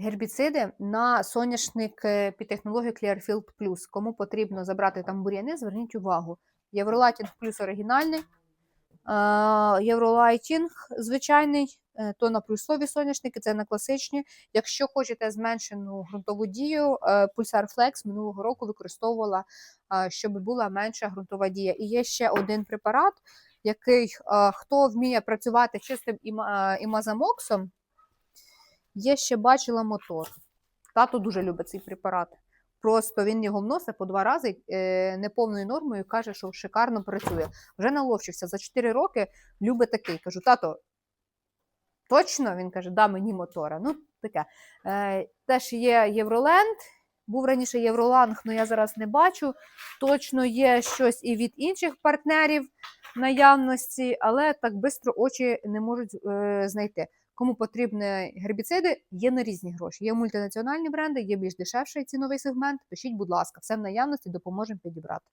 Гербіциди на соняшник е, під технологією Clearfield Plus. Кому потрібно забрати там бур'яни, зверніть увагу. Євролайтінг плюс оригінальний, Євролайтінг звичайний, е, то на плюсові соняшники, це на класичні. Якщо хочете зменшену ґрунтову дію, е, Pulsar Flex минулого року використовувала, щоб була менша ґрунтова дія. І є ще один препарат, який хто вміє працювати чистим імазамоксом, Є ще бачила мотор. Тато дуже любить цей препарат. Просто він його вносить по два рази е, неповною нормою, каже, що шикарно працює. Вже наловчився за 4 роки, любить такий. Кажу, тато, точно? Він каже, да, мені мотора. Ну, таке. Е, теж є Євроленд. Був раніше Євроланг, але я зараз не бачу. Точно є щось і від інших партнерів наявності, але так швидко очі не можуть е, знайти. Кому потрібні гербіциди, є на різні гроші. Є мультинаціональні бренди, є більш дешевший ціновий сегмент. Пишіть, будь ласка, все в наявності допоможемо підібрати.